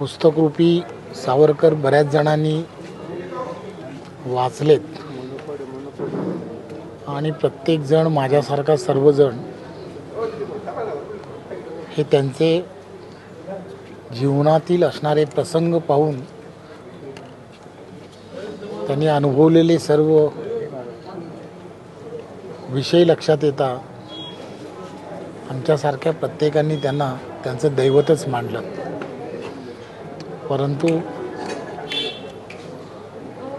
पुस्तकरूपी सावरकर बऱ्याच जणांनी वाचलेत. आणि प्रत्येकजण माझ्यासारखा सर्वजण हे त्यांचे जीवनातील असणारे प्रसंग पाहून त्यांनी अनुभवलेले सर्व विषय लक्षात येता. आमच्यासारख्या प्रत्येकाने त्यांना त्यांचं दैवतच मांडलं परंतु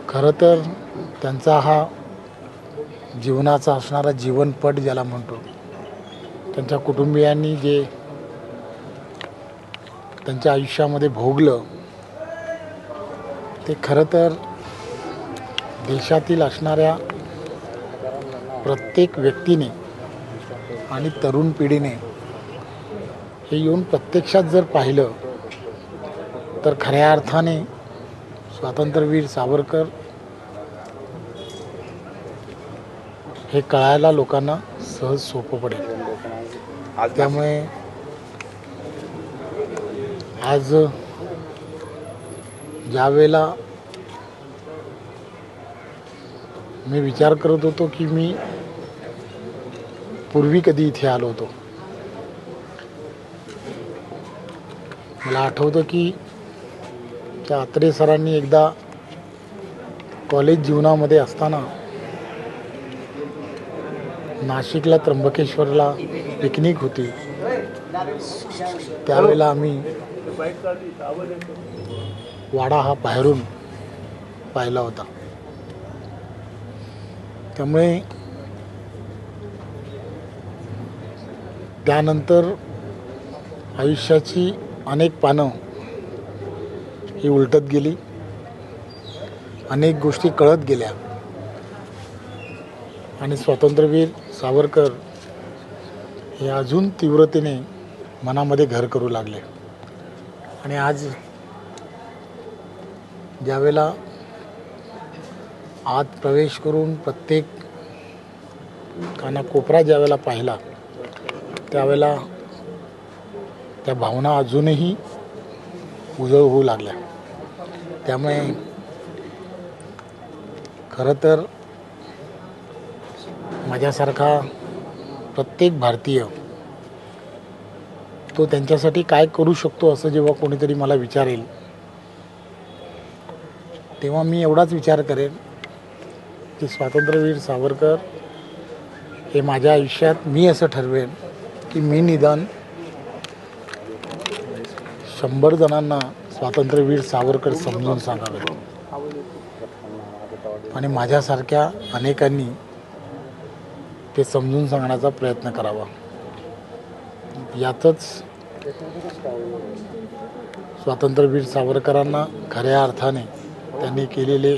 खरं तर त्यांचा हा जीवनाचा असणारा जीवनपट ज्याला म्हणतो त्यांच्या कुटुंबियांनी जे त्यांच्या आयुष्यामध्ये भोगलं ते खरं तर देशातील असणाऱ्या प्रत्येक व्यक्तीने आणि तरुण पिढीने हे येऊन प्रत्यक्षात जर पाहिलं तर खऱ्या अर्थाने स्वातंत्र्यवीर सावरकर हे कळायला लोकांना सहज सोपं पडेल. त्यामुळे आज ज्यावेळेला मी विचार करत होतो की मी पूर्वी कधी इथे आलो होतो मला आठवतं की त्या आत्रे सरांनी एकदा कॉलेज जीवनामध्ये असताना नाशिकला त्र्यंबकेश्वरला पिकनिक होती. त्यावेळेला आम्ही वाडा हा बाहेरून पाहिला होता. त्यामुळे त्यानंतर आयुष्याची अनेक पानं ही उलटत गेली. अनेक गोष्टी कळत गेल्या. आणि स्वातंत्र्यवीर सावरकर हे अजून तीव्रतेने मनामध्ये घर करू लागले. आणि आज ज्यावेळेला आत प्रवेश करून प्रत्येक कानाकोपरा ज्यावेळेला पाहिला त्यावेळेला त्या भावना अजूनही उजळ होऊ लागल्या. त्यामुळे खरं तर माझ्यासारखा प्रत्येक भारतीय तो त्यांच्यासाठी काय करू शकतो असं जेव्हा कोणीतरी मला विचारेल तेव्हा मी एवढाच विचार करेन की स्वातंत्र्यवीर सावरकर हे माझ्या आयुष्यात मी असं ठरवेन की मी निदान शंभर जणांना स्वातंत्र्यवीर सावरकर समजून सांगावे. आणि माझ्यासारख्या अनेकांनी ते समजून सांगण्याचा प्रयत्न करावा. यातच स्वातंत्र्यवीर सावरकरांना खऱ्या अर्थाने त्यांनी केलेले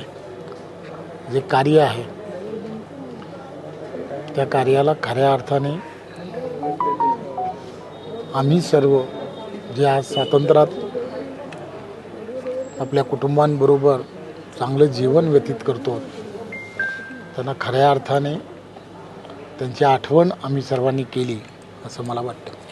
जे कार्य आहे त्या कार्याला खऱ्या अर्थाने आम्ही सर्व जे आज स्वातंत्र्यात आपल्या कुटुंबांबरोबर चांगलं जीवन व्यतीत करतो. त्यांना खऱ्या अर्थाने त्यांची आठवण आम्ही सर्वांनी केली असं मला वाटतं.